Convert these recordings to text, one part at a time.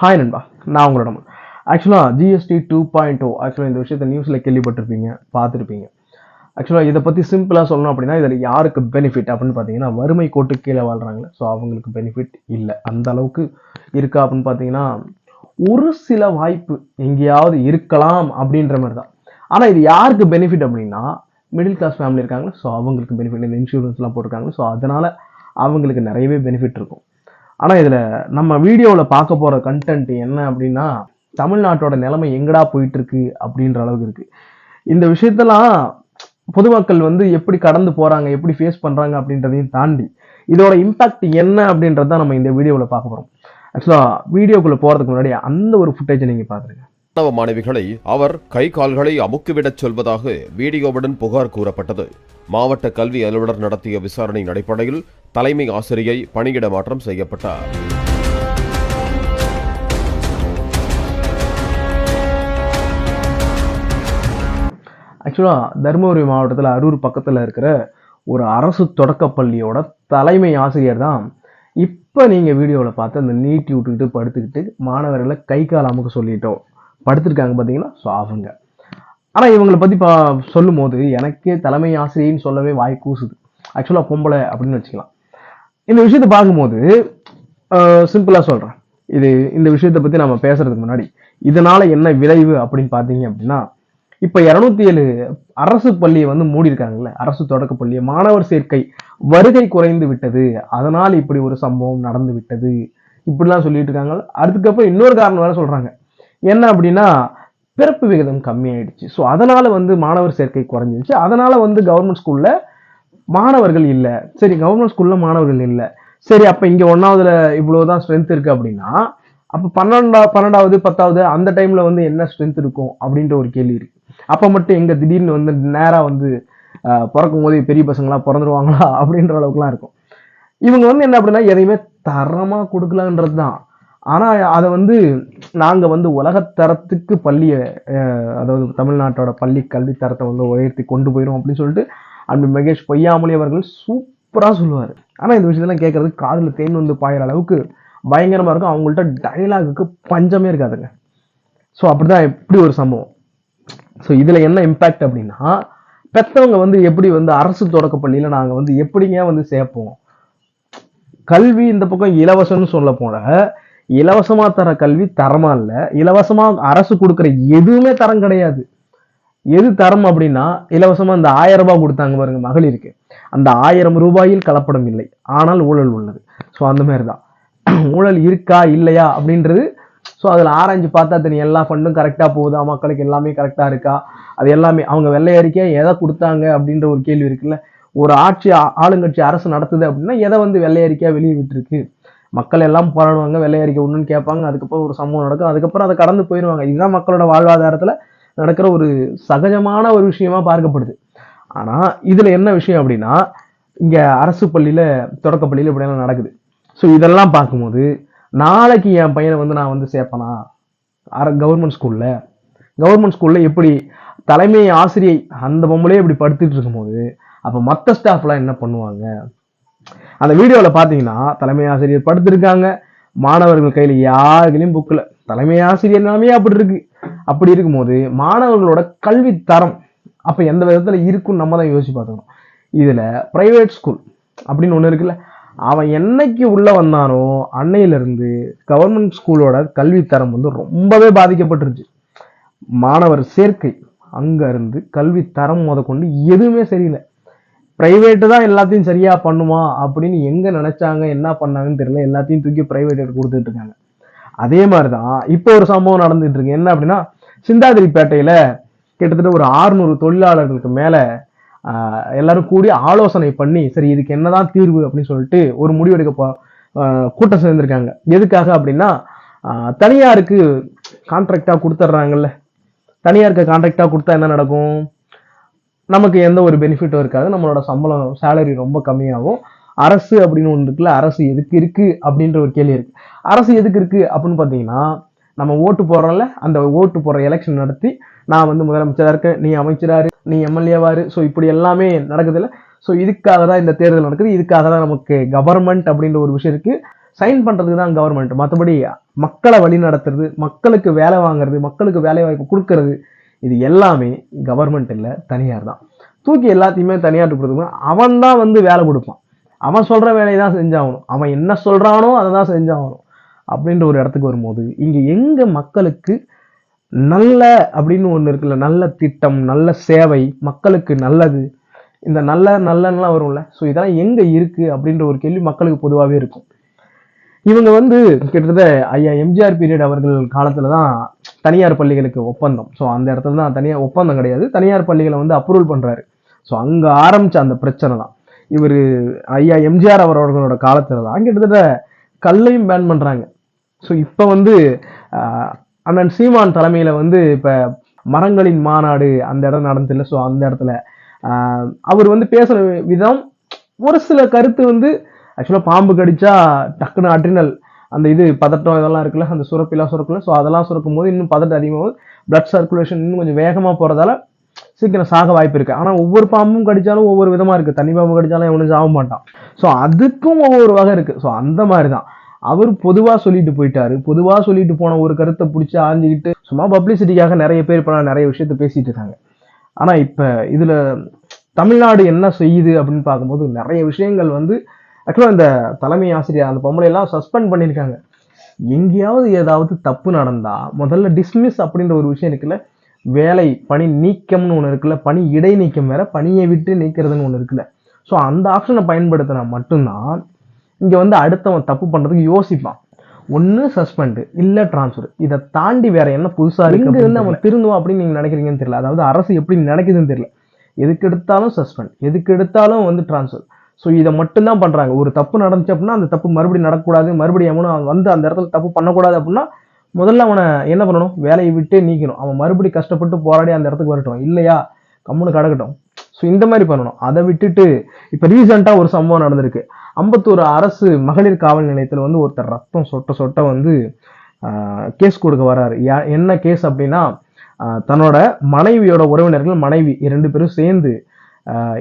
Hi நண்பா. நான் உங்களோட ஆக்சுவலாக ஜிஎஸ்டி டூ பாயிண்ட் ஓ ஆக்சுவலாக இந்த விஷயத்த நியூஸில் கேள்விப்பட்டிருப்பீங்க பார்த்துருப்பீங்க. ஆக்சுவலாக இதை பற்றி சிம்பிளாக சொல்லணும் அப்படின்னா இதில் யாருக்கு பெனிஃபிட் அப்படின்னு பார்த்தீங்கன்னா வறுமை கோட்டு கீழே வாழ்கிறாங்களே ஸோ அவங்களுக்கு பெனிஃபிட் இல்லை. அந்த அளவுக்கு இருக்கா அப்படின்னு பார்த்தீங்கன்னா ஒரு சில வாய்ப்பு எங்கேயாவது இருக்கலாம் அப்படின்ற மாதிரி தான். ஆனால் இது யாருக்கு பெனிஃபிட் அப்படின்னா மிடில் கிளாஸ் ஃபேமிலி இருக்காங்களே ஸோ அவங்களுக்கு பெனிஃபிட் இந்த இன்சூரன்ஸ்லாம் போட்டிருக்காங்க ஸோ அதனால் அவங்களுக்கு நிறையவே பெனிஃபிட் இருக்கும். ஆனால் இதில் நம்ம வீடியோவில் பார்க்க போகிற கண்டென்ட் என்ன அப்படின்னா தமிழ்நாட்டோட நிலைமை எங்கடா போயிட்டுருக்கு அப்படின்ற அளவுக்கு இருக்குது இந்த விஷயத்தெல்லாம் பொதுமக்கள் வந்து எப்படி கடந்து போகிறாங்க எப்படி ஃபேஸ் பண்ணுறாங்க அப்படின்றதையும் தாண்டி இதோட இம்பேக்ட் என்ன அப்படின்றத நம்ம இந்த வீடியோவில் பார்க்க போகிறோம் ஆக்சுவலா வீடியோக்குள்ளே போகிறதுக்கு முன்னாடி அந்த ஒரு ஃபுட்டேஜை நீங்கள் பார்த்துருங்க. மாணவ மாணவிகளை அவர் கை கால்களை அமுக்கிவிடச் சொல்வதாக வீடியோவுடன் புகார் கூறப்பட்டது. மாவட்ட கல்வி அலுவலர் நடத்திய விசாரணையின் அடிப்படையில் தலைமை ஆசிரியை பணியிட மாற்றம் செய்யப்பட்டார். ஆக்சுவலாக தருமபுரி மாவட்டத்தில் அரூர் பக்கத்தில் இருக்கிற ஒரு அரசு தொடக்கப்பள்ளியோட தலைமை ஆசிரியர் தான். இப்போ நீங்கள் வீடியோவில் பார்த்து அந்த நீட்டி விட்டுக்கிட்டு படுத்துக்கிட்டு மாணவர்களை கை கால் அமுக்க சொல்லிட்டோம். படுத்திருக்காங்க பார்த்தீங்கன்னா ஸோ அவங்க. ஆனால் இவங்களை பற்றி பா சொல்லும் போது எனக்கே தலைமை ஆசிரியைன்னு சொல்லவே வாய் கூசுது. ஆக்சுவலாக பொம்பளை அப்படின்னு வச்சுக்கலாம். இந்த விஷயத்தை பார்க்கும்போது சிம்பிளாக சொல்கிறேன் இது இந்த விஷயத்தை பற்றி நம்ம பேசுறதுக்கு முன்னாடி இதனால் என்ன விளைவு அப்படின்னு பார்த்தீங்க அப்படின்னா இப்போ இரநூத்தி ஏழு அரசு பள்ளியை வந்து மூடி இருக்காங்கல்ல அரசு தொடக்க பள்ளியை மாணவர் சேர்க்கை வருகை குறைந்து விட்டது. அதனால் இப்படி ஒரு சம்பவம் நடந்து விட்டது. இப்படிலாம் சொல்லிட்டு இருக்காங்க. அதுக்கப்புறம் இன்னொரு காரணம் வேற சொல்கிறாங்க என்ன அப்படின்னா பிறப்பு விகிதம் கம்மியாயிடுச்சு. ஸோ அதனால் வந்து மாணவர் சேர்க்கை குறைஞ்சிருச்சு. அதனால் வந்து கவர்மெண்ட் ஸ்கூலில் மாணவர்கள் இல்லை. சரி கவர்மெண்ட் ஸ்கூலில் மாணவர்கள் இல்லை. சரி அப்போ இங்கே ஒன்றாவதுல இவ்வளோ தான் ஸ்ட்ரென்த் இருக்குது அப்படின்னா அப்போ பன்னெண்டா பன்னெண்டாவது பத்தாவது அந்த டைமில் வந்து என்ன ஸ்ட்ரென்த் இருக்கும் அப்படின்ற ஒரு கேள்வி இருக்குது அப்போ மட்டும் எங்கே திடீர்னு வந்து நேராக வந்து பிறக்கும் போது பெரிய பசங்களாம் பிறந்துருவாங்களா அப்படின்ற அளவுக்குலாம் இருக்கும். இவங்க வந்து என்ன அப்படின்னா எதையுமே தரமாக கொடுக்கலான்றது தான் ஆனால் அதை வந்து நாங்கள் வந்து உலகத்தரத்துக்கு பள்ளியை அதாவது தமிழ்நாட்டோட பள்ளி கல்வி தரத்தை வந்து உயர்த்தி கொண்டு போயிடும் அப்படின்னு சொல்லிட்டு அன்பு மகேஷ் பொய்யாமொழி அவர்கள் சூப்பராக சொல்லுவார். ஆனால் இந்த விஷயத்தெல்லாம் கேட்குறது காதில் தேன் வந்து பாயிற அளவுக்கு பயங்கரமாக இருக்கும். அவங்கள்ட்ட டைலாகுக்கு பஞ்சமே இருக்காதுங்க. ஸோ அப்படிதான் எப்படி ஒரு சம்பவம். ஸோ இதில் என்ன இம்பேக்ட் அப்படின்னா பெற்றவங்க வந்து எப்படி வந்து அரசு தொடக்க பள்ளியில் நாங்கள் வந்து எப்படிங்க வந்து சேர்ப்போம்? கல்வி இந்த பக்கம் இலவசம்னு சொல்ல போனால் இலவசமாக தர கல்வி தரமா இல்லை. இலவசமாக அரசு கொடுக்குற எதுவுமே தரம் கிடையாது. எது தரம் அப்படின்னா இலவசமாக இந்த ஆயிரம் ரூபாய் கொடுத்தாங்க பாருங்க மகளிருக்கு. அந்த ஆயிரம் ரூபாயில் கலப்படம் இல்லை. ஆனால் ஊழல் உள்ளது. ஸோ அந்த மாதிரி தான் ஊழல் இருக்கா இல்லையா அப்படின்றது ஸோ அதில் ஆராய்ஞ்சு பார்த்தா தெரியும். எல்லா ஃபண்டும் கரெக்டாக போகுதா? மக்களுக்கு எல்லாமே கரெக்டாக இருக்கா? அது எல்லாமே அவங்க வெள்ளையறிக்கை எதை கொடுத்தாங்க அப்படின்ற ஒரு கேள்வி இருக்குல்ல. ஒரு ஆட்சி ஆளுங்கட்சி அரசு நடத்துது அப்படின்னா எதை வந்து வெள்ளை அறிக்கையாக வெளியே விட்டுருக்கு மக்கள் எல்லாம் போராடுவாங்க வெள்ளையரிக்க ஒன்றுன்னு கேட்பாங்க. அதுக்கப்புறம் ஒரு சம்பவம் நடக்கும். அதுக்கப்புறம் அதை கடந்து போயிடுவாங்க. இதுதான் மக்களோட வாழ்வாதாரத்தில் நடக்கிற ஒரு சகஜமான ஒரு விஷயமா பார்க்கப்படுது. ஆனால் இதில் என்ன விஷயம் அப்படின்னா இங்கே அரசு பள்ளியில் தொடக்க பள்ளியில இப்படியெல்லாம் நடக்குது. ஸோ இதெல்லாம் பார்க்கும்போது நாளைக்கு என் பையனை வந்து நான் வந்து சேர்ப்பனா? அர கவர்மெண்ட் ஸ்கூலில் கவர்மெண்ட் ஸ்கூலில் எப்படி தலைமை ஆசிரியை அந்த பொம்பளே இப்படி படுத்துட்டு இருக்கும்போது அப்போ மற்ற ஸ்டாஃப்லாம் என்ன பண்ணுவாங்க? அந்த வீடியோவில் பார்த்தீங்கன்னா தலைமை ஆசிரியர் படுத்திருக்காங்க. மாணவர்கள் கையில் யாருக்கையும் புக்கில் தலைமை ஆசிரியர் நிலைமையே அப்படி இருக்கு. அப்படி இருக்கும்போது மாணவர்களோட கல்வி தரம் அப்போ எந்த விதத்தில் இருக்குன்னு நம்ம தான் யோசிச்சு பார்த்துக்கணும். இதில் ப்ரைவேட் ஸ்கூல் அப்படின்னு ஒன்று இருக்குல்ல அவன் என்னைக்கு உள்ளே வந்தானோ அன்னையிலேருந்து கவர்மெண்ட் ஸ்கூலோட கல்வி தரம் வந்து ரொம்பவே பாதிக்கப்பட்டுருச்சு. மாணவர் சேர்க்கை அங்கேருந்து கல்வி தரம் முதற்கொண்டு எதுவுமே சரியில்லை. ப்ரைவேட்டு தான் எல்லாத்தையும் சரியாக பண்ணுமா அப்படின்னு எங்கே நினச்சாங்க என்ன பண்ணாங்கன்னு தெரியல. எல்லாத்தையும் தூக்கி ப்ரைவேட்டு கொடுத்துட்டு இருக்காங்க. அதே மாதிரி தான் இப்போ ஒரு சம்பவம் நடந்துட்டு இருக்கு. என்ன அப்படின்னா சிந்தாதிரிப்பேட்டையில் கிட்டத்தட்ட ஒரு 600 தொழிலாளர்களுக்கு மேலே எல்லாரும் கூடி ஆலோசனை பண்ணி சரி இதுக்கு என்னதான் தீர்வு அப்படின்னு சொல்லிட்டு ஒரு முடிவெடுக்க போ கூட்டம் சேர்ந்திருக்காங்க. எதுக்காக அப்படின்னா தனியாருக்கு கான்ட்ராக்டாக கொடுத்துட்றாங்கல்ல. தனியாருக்கு கான்ட்ராக்டாக கொடுத்தா என்ன நடக்கும்? நமக்கு எந்த ஒரு பெனிஃபிட்டும் இருக்காது. நம்மளோட சம்பளம் சேலரி ரொம்ப கம்மியாகும். அரசு அப்படின்னு ஒன்று இருக்குல்ல அரசு எதுக்கு இருக்குது அப்படின்ற ஒரு கேள்வி இருக்குது அரசு எதுக்கு இருக்குது அப்படின்னு பார்த்தீங்கன்னா நம்ம ஓட்டு போடுறோம்ல அந்த ஓட்டு போடுற எலெக்ஷன் நடத்தி நான் வந்து முதலமைச்சராக இருக்கேன் நீ அமைச்சராரு நீ எம்எல்ஏவாரு. ஸோ இப்படி எல்லாமே நடக்குதுல்ல. ஸோ இதுக்காக தான் இந்த தேர்தல் நடக்குது. இதுக்காக தான் நமக்கு கவர்மெண்ட் அப்படின்ற ஒரு விஷயம் இருக்குது சைன் பண்ணுறதுக்கு தான் கவர்மெண்ட் மற்றபடி மக்களை வழி நடத்துறது மக்களுக்கு வேலை வாங்குறது மக்களுக்கு வேலை வாய்ப்பு கொடுக்கறது இது எல்லாமே கவர்மெண்ட் இல்லை தனியார் தான். தூக்கி எல்லாத்தையுமே தனியார் கொடுத்துக்கணும் அவன் தான் வந்து வேலை கொடுப்பான். அவன் சொல்கிற வேலையை தான் செஞ்சாகணும். அவன் என்ன சொல்கிறானோ அதை தான் செஞ்சாகணும். அப்படின்ற ஒரு இடத்துக்கு வரும்போது இங்கே எங்கே மக்களுக்கு நல்ல அப்படின்னு ஒன்று இருக்குல்ல நல்ல திட்டம் நல்ல சேவை மக்களுக்கு நல்லது இந்த நல்ல நல்லன்னுலாம் வரும்ல. ஸோ இதெல்லாம் எங்கே இருக்குது அப்படின்ற ஒரு கேள்வி மக்களுக்கு பொதுவாகவே இருக்கும். இவங்க வந்து கிட்டத்தட்ட ஐயா எம்ஜிஆர் பீரியட் அவர்கள் காலத்துல தான் தனியார் பள்ளிகளுக்கு ஒப்பந்தம். ஸோ அந்த இடத்துல தான் தனியார் ஒப்பந்தம் கிடையாது. தனியார் பள்ளிகளை வந்து அப்ரூவல் பண்றாரு. ஸோ அங்க ஆரம்பிச்ச அந்த பிரச்சனை தான் இவர் ஐயா எம்ஜிஆர் அவர்களோட காலத்துல தான் கிட்டத்தட்ட கல்லையும் பேன் பண்றாங்க. ஸோ இப்போ வந்து அண்ணன் சீமான் தலைமையில வந்து இப்போ மரங்களின் மாநாடு அந்த இடம் நடந்துல ஸோ அந்த இடத்துல அவர் வந்து பேசுகிற விதம் ஒரு சில கருத்து வந்து ஆக்சுவலாக பாம்பு கடிச்சா டக்குன்னு அட்ரினல் அந்த இது பதட்டம் இதெல்லாம் இருக்குல்ல அந்த சுரப்பிலாம் சுரக்குல ஸோ அதெல்லாம் சுரக்கும் போது இன்னும் பதட்டம் அதிகமாகும். பிளட் சர்க்குலேஷன் இன்னும் கொஞ்சம் வேகமாக போகிறதால சீக்கிரம் சாக வாய்ப்பு இருக்குது ஆனால் ஒவ்வொரு பாம்பும் கடித்தாலும் ஒவ்வொரு விதமாக இருக்குது தனி பாம்பு கடித்தாலும் எவனும் சாக மாட்டான். ஸோ அதுக்கும் ஒவ்வொரு வகை இருக்குது ஸோ அந்த மாதிரி தான் அவர் பொதுவாக சொல்லிட்டு போயிட்டாரு. பொதுவாக சொல்லிட்டு போன ஒரு கருத்தை பிடிச்சி ஆஞ்சிக்கிட்டு சும்மா பப்ளிசிட்டிக்காக நிறைய பேர் இப்போ நிறைய விஷயத்த பேசிட்டு இருக்காங்க. ஆனால் இப்போ இதில் தமிழ்நாடு என்ன செய்யுது அப்படின்னு பார்க்கும்போது நிறைய விஷயங்கள் வந்து ஆக்சுவலாக இந்த தலைமை ஆசிரியர் அந்த பொம்பளை எல்லாம் சஸ்பெண்ட் பண்ணியிருக்காங்க. எங்கேயாவது ஏதாவது தப்பு நடந்தா முதல்ல டிஸ்மிஸ் அப்படின்ற ஒரு விஷயம் இருக்குல்ல வேலை பணி நீக்கம்னு ஒன்று இருக்குல்ல பணி இடைநீக்கம் வேற பணியை விட்டு நீக்கிறதுன்னு ஒன்று இருக்குல்ல. ஸோ அந்த ஆப்ஷனை பயன்படுத்தினா மட்டும்தான் இங்க வந்து அடுத்தவன் தப்பு பண்றதுக்கு யோசிப்பான். ஒண்ணு சஸ்பெண்ட் இல்ல டிரான்ஸ்ஃபர் இதை தாண்டி வேற என்ன புதுசா இருக்கு இங்க இருந்து அவன் திருந்துவான் அப்படின்னு நீங்க நினைக்கிறீங்கன்னு தெரியல. அதாவது அரசு எப்படி நினைக்குதுன்னு தெரியல. எதுக்கு எடுத்தாலும் சஸ்பெண்ட் எதுக்கு எடுத்தாலும் வந்து டிரான்ஸ்ஃபர் ஸோ இதை மட்டும்தான் பண்ணுறாங்க ஒரு தப்பு நடந்துச்சு அப்படின்னா அந்த தப்பு மறுபடியும் நடக்கக்கூடாது. மறுபடியும் அவனும் அவன் வந்து அந்த இடத்துல தப்பு பண்ணக்கூடாது அப்படின்னா முதல்ல அவனை என்ன பண்ணணும்? வேலையை விட்டே நீக்கணும். அவன் மறுபடியும் கஷ்டப்பட்டு போராடி அந்த இடத்துக்கு வரட்டும். இல்லையா? கம்முன்னு கடக்கட்டும். ஸோ இந்த மாதிரி பண்ணணும். அதை விட்டுட்டு இப்போ ரீசெண்டாக ஒரு சம்பவம் நடந்திருக்கு. அம்பத்தூர் அரசு மகளிர் காவல் நிலையத்தில் வந்து ஒருத்தர் ரத்தம் சொட்ட சொட்ட வந்து கேஸ் கொடுக்க வராரு என்ன கேஸ் அப்படின்னா தன்னோட மனைவியோட உறவினர்கள் மனைவி இரண்டு பேரும் சேர்ந்து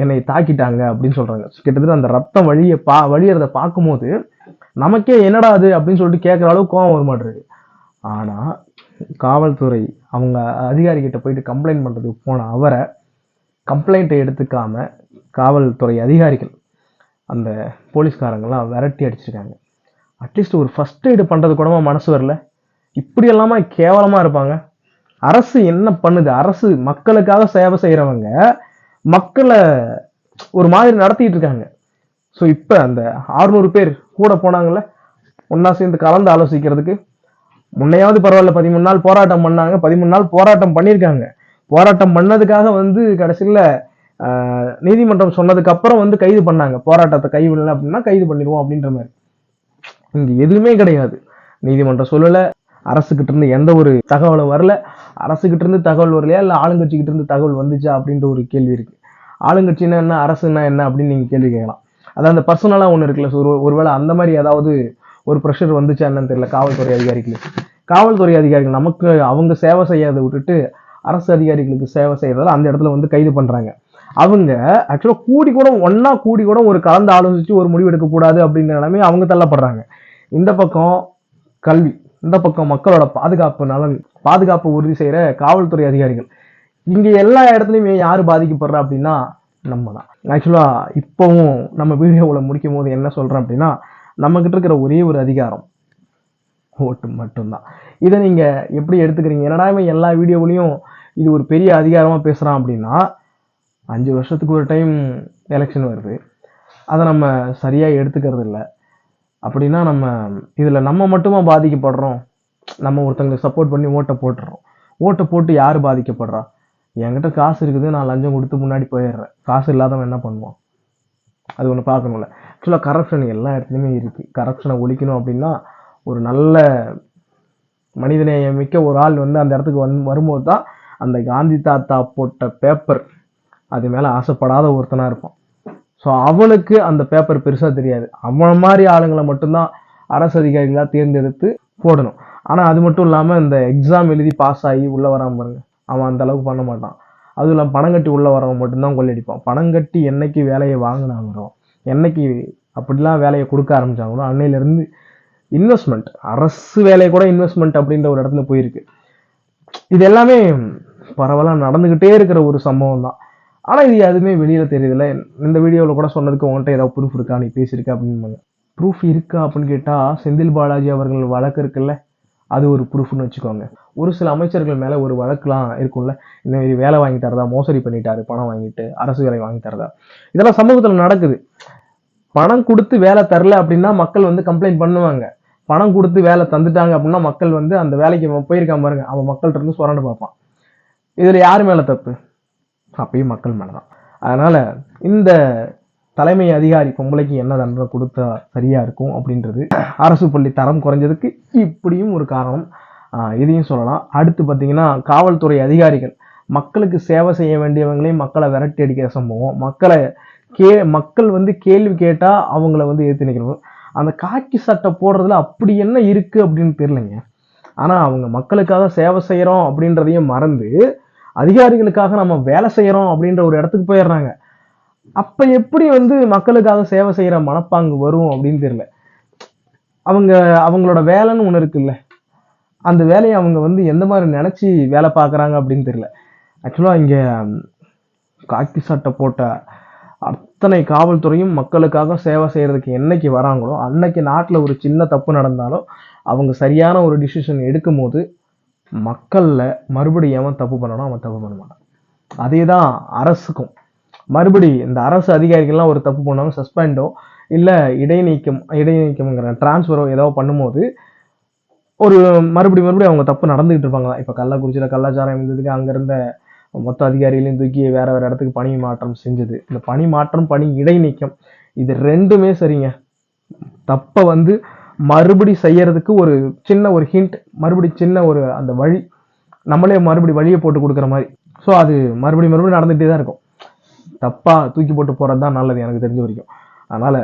என்னை தாக்கிட்டாங்க அப்படின்னு சொல்றாங்க. கிட்டத்தட்ட அந்த ரத்தம் வழிய பா வழியறத பார்க்கும்போது நமக்கே என்னடா அது அப்படின்னு சொல்லிட்டு கேட்குற அளவுக்கு கோவம் வர மாட்டேங்குது. ஆனா காவல்துறை அவங்க அதிகாரிகிட்ட போயிட்டு கம்ப்ளைண்ட் பண்றதுக்கு போன அவரை கம்ப்ளைண்ட்டை எடுத்துக்காம காவல்துறை அதிகாரிகள் அந்த போலீஸ்காரங்கெல்லாம் விரட்டி அடிச்சிருக்காங்க. அட்லீஸ்ட் ஒரு ஃபர்ஸ்ட் எய்டு பண்றது கூடமா மனசு வரல? இப்படி எல்லாமா கேவலமா இருப்பாங்க. அரசு என்ன பண்ணுது? அரசு மக்களுக்காக சேவை செய்கிறவங்க மக்களை ஒரு மாதிரி நடத்திட்டு இருக்காங்க. ஸோ இப்போ அந்த 600 பேர் கூட போனாங்கல்ல ஒன்றா சேர்ந்து கலந்து ஆலோசிக்கிறதுக்கு முன்னையாவது பரவாயில்ல பதிமூணு நாள் போராட்டம் பண்ணாங்க பதிமூணு நாள் போராட்டம் பண்ணியிருக்காங்க. போராட்டம் பண்ணதுக்காக வந்து கடைசியில் நீதிமன்றம் சொன்னதுக்கு அப்புறம் வந்து கைது பண்ணாங்க. போராட்டத்தை கைவிடல அப்படின்னா கைது பண்ணிடுவோம் அப்படின்ற மாதிரி. இங்கே எதுவுமே கிடையாது. நீதிமன்றம் சொல்லலை அரசுகிட்ட இருந்து எந்த ஒரு தகவலும் வரல. அரசுகிட்ட இருந்து தகவல் வரலையா? இல்லை ஆளுங்கட்சிக்கிட்ட இருந்து தகவல் வந்துச்சா? அப்படின்ற ஒரு கேள்வி இருக்கு. ஆளுங்கட்சினா என்ன? அரசுனா என்ன? அப்படின்னு நீங்க கேள்வி கேட்கலாம். அதான் அந்த பர்சனலா ஒன்று இருக்குல்ல ஒரு ஒருவேளை அந்த மாதிரி ஏதாவது ஒரு ப்ரெஷர் வந்துச்சா என்னன்னு தெரியல. காவல்துறை அதிகாரிகளுக்கு. காவல்துறை அதிகாரிகள் நமக்கு அவங்க சேவை செய்யாத விட்டுட்டு அரசு அதிகாரிகளுக்கு சேவை செய்யறதால அந்த இடத்துல வந்து கைது பண்றாங்க. அவங்க ஆக்சுவலாக கூடி கூட ஒண்ணா கூடி கூட ஒரு கலந்து ஆலோசிச்சு ஒரு முடிவு எடுக்கக்கூடாது அப்படிங்கிற நிலைமை அவங்க தள்ளப்படுறாங்க. இந்த பக்கம் கல்வி. இந்த பக்கம் மக்களோட பாதுகாப்பு நலன் பாதுகாப்பு உறுதி செய்கிற காவல்துறை அதிகாரிகள். இங்கே எல்லா இடத்துலையுமே யார் பாதிக்கப்படுறா அப்படின்னா நம்ம தான் ஆக்சுவலாக இப்போவும் நம்ம வீடியோவில் முடிக்கும் போது என்ன சொல்கிறோம் அப்படின்னா நம்மக்கிட்ட இருக்கிற ஒரே ஒரு அதிகாரம் ஓட்டு மட்டும்தான். இதை நீங்கள் எப்படி எடுத்துக்கிறீங்க? என்னடா இவன் எல்லா வீடியோவிலையும் இது ஒரு பெரிய அதிகாரமாக பேசுகிறான் அப்படின்னா அஞ்சு வருஷத்துக்கு ஒரு டைம் எலெக்ஷன் வருது. அதை நம்ம சரியாக எடுத்துக்கிறது இல்லை அப்படின்னா நம்ம இதில் நம்ம மட்டுமா பாதிக்கப்படுறோம்? நம்ம ஒருத்தங்களுக்கு சப்போர்ட் பண்ணி ஓட்டை போட்டுறோம். ஓட்டை போட்டு யார் பாதிக்கப்படுறா? என்கிட்ட காசு இருக்குது நான் லஞ்சம் கொடுத்து முன்னாடி போயிடுறேன். காசு இல்லாதவன் என்ன பண்ணுவான்? அது ஒன்று பார்க்கணும்ல. ஆக்சுவலாக கரப்ஷன் எல்லா இடத்துலையுமே இருக்குது கரப்ஷனை ஒழிக்கணும் அப்படின்னா ஒரு நல்ல மனிதநேயம் மிக்க ஒரு ஆள் வந்து அந்த இடத்துக்கு வந் வரும்போது தான் அந்த காந்தி தாத்தா போட்ட பேப்பர் அது மேலே ஆசைப்படாத ஒருத்தனாக இருப்பான். ஸோ அவனுக்கு அந்த பேப்பர் பெருசாக தெரியாது. அவன் மாதிரி ஆளுங்களை மட்டும்தான் அரசு அதிகாரிகளாக தேர்ந்தெடுத்து போடணும். ஆனால் அது மட்டும் இல்லாமல் இந்த எக்ஸாம் எழுதி பாஸ் ஆகி உள்ளே வராமல் பாருங்க. அவன் அந்த அளவுக்கு பண்ண மாட்டான். அதுவும் இல்லாமல் பணம் கட்டி உள்ளே வரவன் மட்டும்தான் கொள்ளடிப்பான் பணம் கட்டி என்னைக்கு வேலையை வாங்கினாங்களோ என்னைக்கு அப்படிலாம் வேலையை கொடுக்க ஆரம்பித்தாங்களோ அன்னையிலேருந்து இன்வெஸ்ட்மெண்ட் அரசு வேலையை கூட இன்வெஸ்ட்மெண்ட் அப்படின்ற ஒரு இடத்துல போயிருக்கு. இது எல்லாமே பரவலாக நடந்துக்கிட்டே இருக்கிற ஒரு சம்பவம் தான் ஆனால் இது எதுவுமே வெளியில் தெரியுதுல்ல இந்த வீடியோவில் கூட சொன்னதுக்கு உங்கள்கிட்ட ஏதாவது ப்ரூஃப் இருக்கா? நீ பேசியிருக்க அப்படின்னு ப்ரூஃப் இருக்கா அப்படின்னு கேட்டால் செந்தில் பாலாஜி அவர்கள் வழக்கு இருக்குல்ல அது ஒரு ப்ரூஃப்னு வச்சுக்கோங்க. ஒரு சில அமைச்சர்கள் மேலே ஒரு வழக்குலாம் இருக்கும்ல இந்த மாதிரி வேலை வாங்கி தரதா மோசடி பண்ணிட்டாரு பணம் வாங்கிட்டு அரசு வேலை வாங்கி தரதா. இதெல்லாம் சமூகத்தில் நடக்குது. பணம் கொடுத்து வேலை தரல அப்படின்னா மக்கள் வந்து கம்ப்ளைண்ட் பண்ணுவாங்க. பணம் கொடுத்து வேலை தந்துட்டாங்க அப்படின்னா மக்கள் வந்து அந்த வேலைக்கு போயிருக்கான் பாருங்க அவன் மக்கள்கிட்ட இருந்து சுரண்டு பார்ப்பான். இதில் யார் மேலே தப்பு? அப்பயும் மக்கள் மேலே தான் அதனால் இந்த தலைமை அதிகாரி பொம்பளைக்கு என்ன தண்டனை கொடுத்தா சரியாக இருக்கும் அப்படின்றது அரசு பள்ளி தரம் குறைஞ்சதுக்கு இப்படியும் ஒரு காரணம். இதையும் சொல்லலாம். அடுத்து பார்த்திங்கன்னா காவல்துறை அதிகாரிகள். மக்களுக்கு சேவை செய்ய வேண்டியவங்களையும் மக்களை விரட்டி அடிக்கிற சம்பவம். மக்களை கே மக்கள் வந்து கேள்வி கேட்டால் அவங்கள வந்து எதிர்த்து நிற்கணும் அந்த காக்கி சட்டை போடுறதுல அப்படி என்ன இருக்குது அப்படின்னு தெரியலங்க. ஆனால் அவங்க மக்களுக்காக சேவை செய்கிறோம் அப்படின்றதையும் மறந்து அதிகாரிகளுக்காக நம்ம வேலை செய்கிறோம் அப்படின்ற ஒரு இடத்துக்கு போயிடுறாங்க. அப்போ எப்படி வந்து மக்களுக்காக சேவை செய்கிற மனப்பாங்கு வரும் அப்படின்னு தெரியல. அவங்க அவங்களோட வேலைன்னு ஒன்று இருக்குல்ல. அந்த வேலையை அவங்க வந்து எந்த மாதிரி நினச்சி வேலை பார்க்குறாங்க அப்படின்னு தெரியல. ஆக்சுவலாக இங்கே காக்கி சட்டை போட்ட அத்தனை காவல்துறையும் மக்களுக்காக சேவை செய்கிறதுக்கு என்னைக்கு வராங்களோ அன்னைக்கு நாட்டில் ஒரு சின்ன தப்பு நடந்தாலும் அவங்க சரியான ஒரு டிசிஷன் எடுக்கும் போது மக்களில் மறுபடியும் எவன் தப்பு பண்ணணும் அவன் தப்பு பண்ண மாட்டான். அதே தான் அரசுக்கும். மறுபடி இந்த அரசு அதிகாரிகள்லாம் ஒரு தப்பு பண்ணாங்க சஸ்பெண்டோ இல்லை இடைநீக்கம் இடைநீக்கம்ங்கிற டிரான்ஸ்ஃபரோ ஏதோ பண்ணும்போது ஒரு மறுபடி மறுபடியும் அவங்க தப்பு நடந்துகிட்டு இருப்பாங்க இப்போ கள்ளக்குறிச்சியில் கலாச்சாரம் இருந்ததுக்கு அங்கேருந்த மொத்த அதிகாரிகளையும் தூக்கி வேற வேற இடத்துக்கு பணி மாற்றம் செஞ்சது. இந்த பணி மாற்றம் பணி இடைநீக்கம் இது ரெண்டுமே சரிங்க. தப்பை வந்து மறுபடி செய்யறதுக்கு ஒரு சின்ன ஒரு ஹிண்ட் மறுபடி சின்ன ஒரு அந்த வழி நம்மளே மறுபடி வழியை போட்டு கொடுக்குற மாதிரி. ஸோ அது மறுபடி மறுபடியும் நடந்துகிட்டே தான் இருக்கும். தப்பாக தூக்கி போட்டு போகிறது தான் நல்லது எனக்கு தெரிஞ்ச வரைக்கும். அதனால்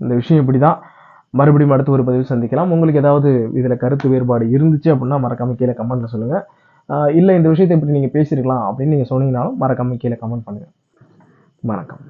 இந்த விஷயம் இப்படி தான் மறுபடியும் அடுத்த ஒரு பதிவு சந்திக்கலாம். உங்களுக்கு ஏதாவது இதில் கருத்து வேறுபாடு இருந்துச்சு அப்படின்னா மறக்காம கீழே கமெண்ட்டில் சொல்லுங்கள் இல்லை இந்த விஷயத்தை இப்படி நீங்கள் பேசியிருக்கலாம் அப்படின்னு நீங்கள் சொன்னீங்கனாலும் மறக்காம கீழே கமெண்ட் பண்ணுங்கள் வணக்கம்.